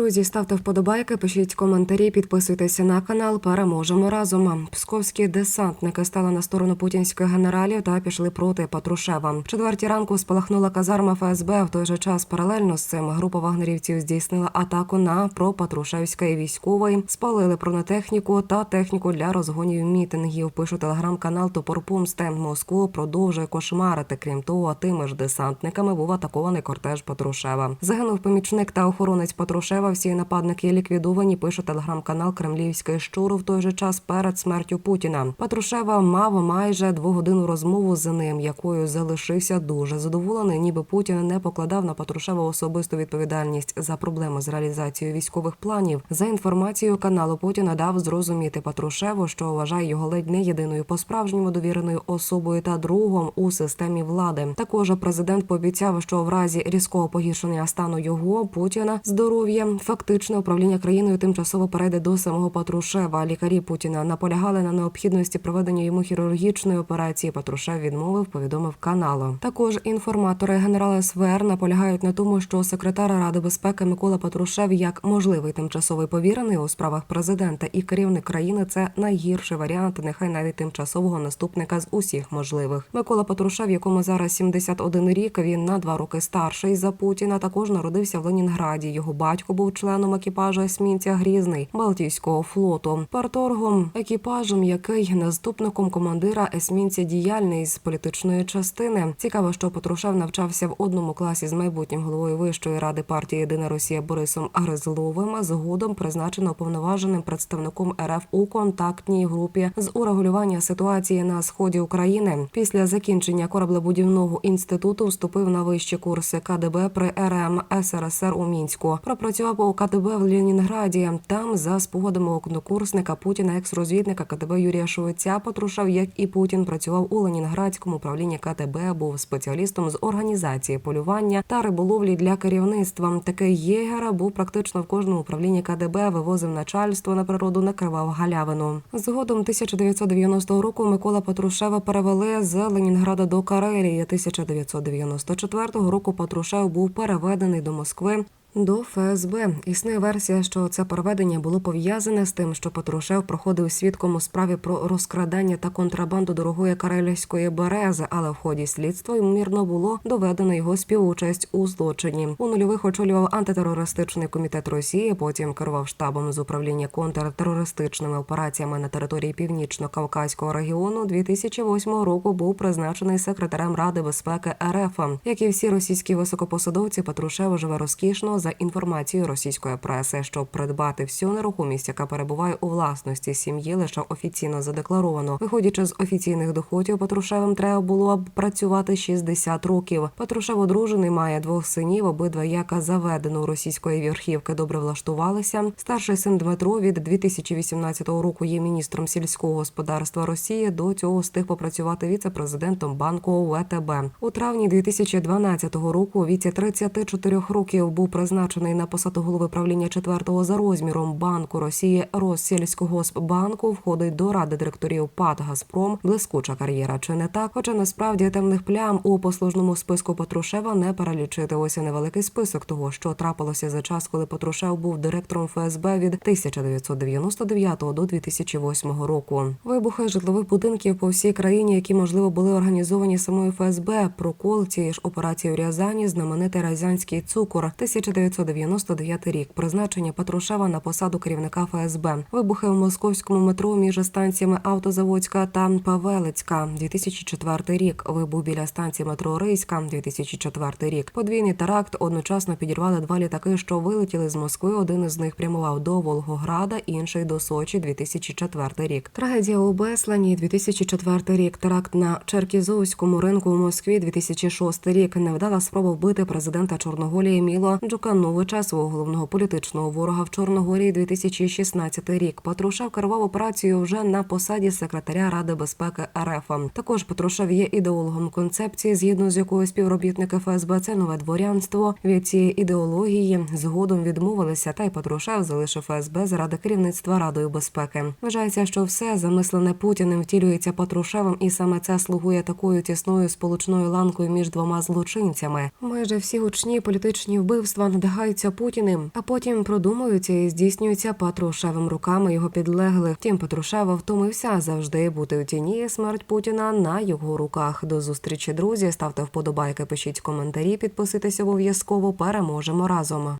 Друзі, ставте вподобайки, пишіть коментарі, підписуйтеся на канал. Переможемо разом. Псковські десантники стали на сторону путінських генералів та пішли проти Патрушева. Четвертій ранку спалахнула казарма ФСБ. В той же час паралельно з цим група вагнерівців здійснила атаку на пропатрушевський військовий, спалили бронетехніку та техніку для розгонів мітингів. Пише телеграм-канал Топор Помсти. Москву продовжує кошмарити. Крім того, тими ж десантниками був атакований кортеж Патрушева. Загинув помічник та охоронець Патрушева. Всі нападники ліквідовані. Пише телеграм-канал Кремлівський щур в той же час перед смертю Путіна. Патрушева мав майже двогодинну розмову з ним, якою залишився дуже задоволений. Ніби Путін не покладав на Патрушева особисту відповідальність за проблеми з реалізацією військових планів. За інформацією каналу Путіна дав зрозуміти Патрушеву, що вважає його ледь не єдиною по справжньому довіреною особою та другом у системі влади. Також президент пообіцяв, що в разі різкого погіршення стану його Путіна здоров'я фактичне управління країною тимчасово перейде до самого Патрушева. Лікарі Путіна наполягали на необхідності проведення йому хірургічної операції. Патрушев відмовив, повідомив каналу. Також інформатори генерала СВР наполягають на тому, що секретар Ради безпеки Микола Патрушев як можливий тимчасовий повірений у справах президента і керівник країни це найгірший варіант, нехай навіть тимчасового наступника з усіх можливих. Микола Патрушев, якому зараз 71 рік, він на два роки старший за Путіна. Також народився в Ленінграді. Його батько був членом екіпажу есмінця Грізний Балтійського флоту. Парторгом екіпажем, який наступником командира есмінця діяльний з політичної частини. Цікаво, що Патрушев навчався в одному класі з майбутнім головою Вищої ради партії Єдина Росія Борисом Гризловим. Згодом призначено уповноваженим представником РФ у контактній групі з урегулювання ситуації на сході України. Після закінчення кораблебудівного інституту вступив на вищі курси КДБ при РМ СРСР у мінську. Пропрацював у КДБ в Ленінграді. Там за спогадами однокурсника Путіна, екс-розвідника КДБ Юрія Шовеця Патрушев, як і Путін, працював у Ленінградському управлінні КТБ, був спеціалістом з організації полювання та риболовлі для керівництва. Такий єгера був практично в кожному управлінні КДБ, вивозив начальство на природу, накривав галявину. Згодом 1990 року Микола Патрушева перевели з Ленінграда до Карелії. 1994 року Патрушев був переведений до Москви. До ФСБ існує версія, що це переведення було пов'язане з тим, що Патрушев проходив свідком у справі про розкрадання та контрабанду дорогої карельської берези, але в ході слідства ймовірно було доведено його співучасть у злочині. У нульових очолював антитерористичний комітет Росії. Потім керував штабом з управління контртерористичними операціями на території північно-кавказького регіону. 2008 року був призначений секретарем Ради безпеки РФ. Як і всі російські високопосадовці, Патрушев живе розкішно за інформацією російської преси, щоб придбати всю нерухомість, яка перебуває у власності сім'ї, лише офіційно задекларовано. Виходячи з офіційних доходів, Патрушевим треба було б працювати 60 років. Патрушев одружений має двох синів, обидва яка заведено у російської верхівки добре влаштувалися. Старший син Дмитро від 2018 року є міністром сільського господарства Росії. До цього встиг попрацювати віце-президентом банку ВТБ. У травні 2012 року у віці 34 років був призначений на посаду голови правління четвертого за розміром банку Росії Россільськогоспбанку входить до ради директорів ПАТ Газпром. Блискуча кар'єра чи не так? Хоча насправді темних плям у послужному списку Патрушева не перелічити. Ось і невеликий список того, що трапилося за час, коли Патрушев був директором ФСБ від 1999 до 2008 року. Вибухи житлових будинків по всій країні, які можливо були організовані самою ФСБ. Прокол цієї ж операції в Рязані, знаменитий Рязанський цукор, 1999 рік. Призначення Патрушева на посаду керівника ФСБ. Вибухи в московському метро між станціями Автозаводська та Павелицька. 2004 рік. Вибух біля станції метро Рийська. 2004 рік. Подвійний теракт одночасно підірвали два літаки, що вилетіли з Москви. Один із них прямував до Волгограда, інший до Сочі. 2004 рік. Трагедія у Беслані. 2004 рік. Теракт на Черкізовському ринку у Москві. 2006 рік. Невдала спроба вбити президента Чорноголії Міло Джукановича, свого головного політичного ворога в Чорногорії. 2016 рік. Патрушев керував операцією вже на посаді секретаря Ради безпеки РФ. Також Патрушев є ідеологом концепції, згідно з якою співробітники ФСБ це нове дворянство. Від цієї ідеології згодом відмовилися, та й Патрушев залишив ФСБ заради керівництва Радою безпеки. Вважається, що все замислене Путіним втілюється Патрушевим, і саме це слугує такою тісною сполучною ланкою між двома злочинцями. Майже всі гучні політичні вбивства на путіним, а потім продумуються і здійснюються Патрушевим руками його підлеглих. Тим Патрушева втомився завжди бути у тіні. Смерть Путіна на його руках. До зустрічі, друзі. Ставте вподобайки, пишіть коментарі, підписуйтесь обов'язково. Переможемо разом.